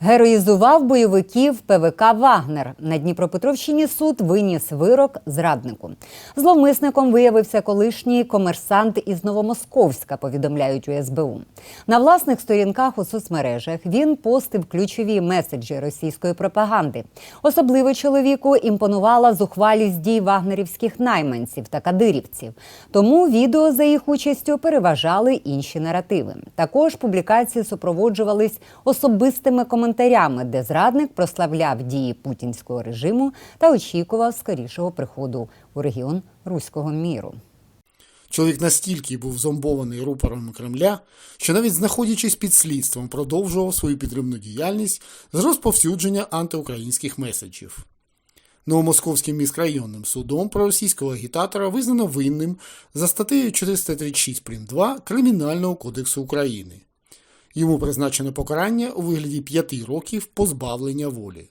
Героїзував бойовиків ПВК Вагнер. На Дніпропетровщині суд виніс вирок зраднику. Зловмисником виявився колишній комерсант із Новомосковська, повідомляють у СБУ. На власних сторінках у соцмережах він постив ключові меседжі російської пропаганди. Особливо чоловіку імпонувала зухвалість дій вагнерівських найманців та кадирівців. Тому відео за їх участю переважали інші наративи. Також публікації супроводжувались особистими коментарями, де зрадник прославляв дії путінського режиму та очікував скорішого приходу у регіон руського міру. Чоловік настільки був зомбований рупорами Кремля, що навіть знаходячись під слідством, продовжував свою підривну діяльність з розповсюдження антиукраїнських меседжів. Новомосковським міськрайонним судом проросійського агітатора визнано винним за статтею 436 прим. 2 Кримінального кодексу України. Йому призначено покарання у вигляді п'яти років позбавлення волі.